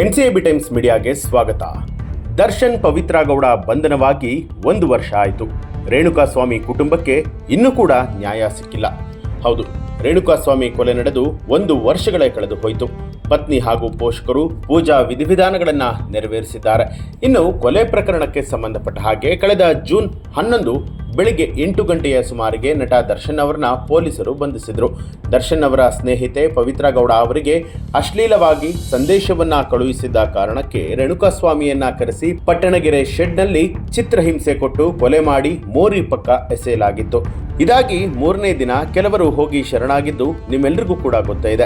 ಎನ್ಸಿಎಬಿ times ಮೀಡಿಯಾಗೆ ಸ್ವಾಗತ. ದರ್ಶನ್ ಪವಿತ್ರಗೌಡ ಬಂಧನವಾಗಿ ಒಂದು ವರ್ಷ ಆಯಿತು. ರೇಣುಕಾಸ್ವಾಮಿ ಕುಟುಂಬಕ್ಕೆ ಇನ್ನೂ ಕೂಡ ನ್ಯಾಯ ಸಿಕ್ಕಿಲ್ಲ. ಹೌದು, ರೇಣುಕಾಸ್ವಾಮಿ ಕೊಲೆ ನಡೆದು ಒಂದು ವರ್ಷಗಳೇ ಕಳೆದು ಹೋಯಿತು ಪತ್ನಿ ಹಾಗೂ ಪೋಷಕರು ಪೂಜಾ ವಿಧಿವಿಧಾನಗಳನ್ನು ನೆರವೇರಿಸಿದ್ದಾರೆ. ಇನ್ನು ಕೊಲೆ ಪ್ರಕರಣಕ್ಕೆ ಸಂಬಂಧಪಟ್ಟ ಹಾಗೆ ಕಳೆದ ಜೂನ್ ಹನ್ನೊಂದು ಬೆಳಿಗ್ಗೆ ಎಂಟು ಗಂಟೆಯ ಸುಮಾರಿಗೆ ನಟ ದರ್ಶನ್ ಅವರನ್ನ ಪೊಲೀಸರು ಬಂಧಿಸಿದರು. ದರ್ಶನ್ ಅವರ ಸ್ನೇಹಿತೆ ಪವಿತ್ರ ಗೌಡ ಅವರಿಗೆ ಅಶ್ಲೀಲವಾಗಿ ಸಂದೇಶವನ್ನ ಕಳುಹಿಸಿದ್ದ ಕಾರಣಕ್ಕೆ ರೇಣುಕಾಸ್ವಾಮಿಯನ್ನ ಕರೆಸಿ ಪಟ್ಟಣಗೆರೆ ಶೆಡ್ನಲ್ಲಿ ಚಿತ್ರಹಿಂಸೆ ಕೊಟ್ಟು ಕೊಲೆ ಮಾಡಿ ಮೋರಿ ಪಕ್ಕ ಎಸೆಯಲಾಗಿತ್ತು. ಇದಾಗಿ ಮೂರನೇ ದಿನ ಕೆಲವರು ಹೋಗಿ ಶರಣಾಗಿದ್ದು ನಿಮ್ಮೆಲ್ಲರಿಗೂ ಕೂಡ ಗೊತ್ತೇ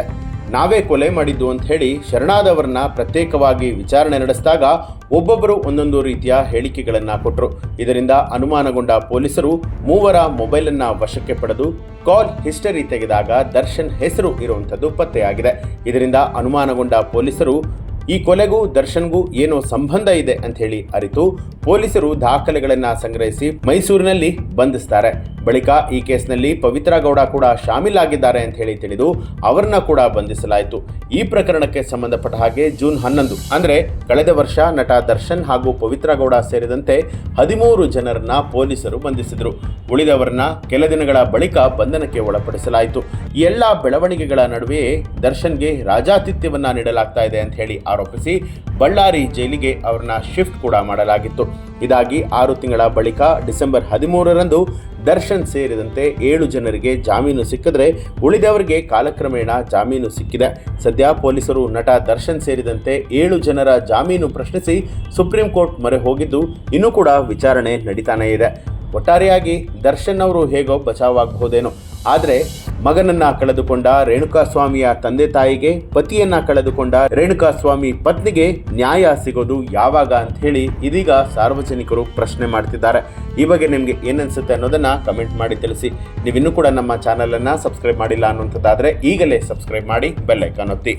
ನಾವೇ ಕೊಲೆ ಮಾಡಿದ್ದು ಅಂತ ಹೇಳಿ ಶರಣಾದವರನ್ನ ಪ್ರತ್ಯೇಕವಾಗಿ ವಿಚಾರಣೆ ನಡೆಸಿದಾಗ ಒಬ್ಬೊಬ್ಬರು ಒಂದೊಂದು ರೀತಿಯ ಹೇಳಿಕೆಗಳನ್ನ ಕೊಟ್ಟರು ಇದರಿಂದ ಅನುಮಾನಗೊಂಡ ಪೊಲೀಸರು ಮೂವರ ಮೊಬೈಲನ್ನು ವಶಕ್ಕೆ ಪಡೆದು ಕಾಲ್ ಹಿಸ್ಟರಿ ತೆಗೆದಾಗ ದರ್ಶನ್ ಹೆಸರು ಇರುವಂಥದ್ದು ಪತ್ತೆಯಾಗಿದೆ. ಇದರಿಂದ ಅನುಮಾನಗೊಂಡ ಪೊಲೀಸರು, ಈ ಕೊಲೆಗೂ ದರ್ಶನ್ಗೂ ಏನೋ ಸಂಬಂಧ ಇದೆ ಅಂತ ಹೇಳಿ ಅರಿತು ಪೊಲೀಸರು ದಾಖಲೆಗಳನ್ನು ಸಂಗ್ರಹಿಸಿ ಮೈಸೂರಿನಲ್ಲಿ ಬಂಧಿಸ್ತಾರೆ. ಬಳಿಕ ಈ ಕೇಸ್ನಲ್ಲಿ ಪವಿತ್ರ ಗೌಡ ಕೂಡ ಶಾಮೀಲಾಗಿದ್ದಾರೆ ಅಂತ ಹೇಳಿ ತಿಳಿದು ಅವರನ್ನ ಕೂಡ ಬಂಧಿಸಲಾಯಿತು. ಈ ಪ್ರಕರಣಕ್ಕೆ ಸಂಬಂಧಪಟ್ಟ ಹಾಗೆ ಜೂನ್ ಹನ್ನೊಂದು, ಅಂದ್ರೆ ಕಳೆದ ವರ್ಷ ನಟ ದರ್ಶನ್ ಹಾಗೂ ಪವಿತ್ರ ಗೌಡ ಸೇರಿದಂತೆ ಹದಿಮೂರು ಜನರನ್ನ ಪೊಲೀಸರು ಬಂಧಿಸಿದರು. ಉಳಿದವರನ್ನ ಕೆಲ ದಿನಗಳ ಬಳಿಕ ಬಂಧನಕ್ಕೆ ಒಳಪಡಿಸಲಾಯಿತು. ಎಲ್ಲ ಬೆಳವಣಿಗೆಗಳ ನಡುವೆಯೇ ದರ್ಶನ್ಗೆ ರಾಜಾತಿಥ್ಯವನ್ನ ನೀಡಲಾಗ್ತಾ ಇದೆ ಅಂತ ಹೇಳಿ ಆರೋಪಿಸಿ ಬಳ್ಳಾರಿ ಜೈಲಿಗೆ ಅವರನ್ನ ಶಿಫ್ಟ್ ಕೂಡ ಮಾಡಲಾಗಿತ್ತು. ಇದಾಗಿ ಆರು ತಿಂಗಳ ಬಳಿಕ ಡಿಸೆಂಬರ್ ಹದಿಮೂರರಂದು ದರ್ಶನ್ ಸೇರಿದಂತೆ ಏಳು ಜನರಿಗೆ ಜಾಮೀನು ಸಿಕ್ಕಿದ್ರೆ ಉಳಿದವರಿಗೆ ಕಾಲಕ್ರಮೇಣ ಜಾಮೀನು ಸಿಕ್ಕಿದೆ. ಸದ್ಯ ಪೊಲೀಸರು ನಟ ದರ್ಶನ್ ಸೇರಿದಂತೆ ಏಳು ಜನರ ಜಾಮೀನು ಪ್ರಶ್ನಿಸಿ ಸುಪ್ರೀಂ ಕೋರ್ಟ್ ಮೊರೆ ಹೋಗಿದ್ದು ಇನ್ನೂ ಕೂಡ ವಿಚಾರಣೆ ನಡೀತಾನೇ ಇದೆ. ಒಟ್ಟಾರೆಯಾಗಿ ದರ್ಶನ್ ಅವರು ಹೇಗೋ ಬಚಾವಾಗಬಹುದೇನೋ. ಆದರೆ ಮಗನನ್ನ ಕಳೆದುಕೊಂಡ ರೇಣುಕಾಸ್ವಾಮಿಯ ತಂದೆ ತಾಯಿಗೆ, ಪತಿಯನ್ನ ಕಳೆದುಕೊಂಡ ರೇಣುಕಾಸ್ವಾಮಿ ಪತ್ನಿಗೆ ನ್ಯಾಯ ಸಿಗೋದು ಯಾವಾಗ ಅಂತ ಹೇಳಿ ಇದೀಗ ಸಾರ್ವಜನಿಕರು ಪ್ರಶ್ನೆ ಮಾಡ್ತಿದ್ದಾರೆ. ಈ ಬಗ್ಗೆ ನಿಮಗೆ ಏನನ್ಸುತ್ತೆ ಅನ್ನೋದನ್ನ ಕಮೆಂಟ್ ಮಾಡಿ ತಿಳಿಸಿ. ನೀವಿನ್ನೂ ಕೂಡ ನಮ್ಮ ಚಾನಲನ್ನು ಸಬ್ಸ್ಕ್ರೈಬ್ ಮಾಡಿಲ್ಲ ಅನ್ನುವಂಥದ್ದಾದರೆ ಈಗಲೇ ಸಬ್ಸ್ಕ್ರೈಬ್ ಮಾಡಿ ಬೆಲ್ ಐಕಾನ್ ಒತ್ತಿ.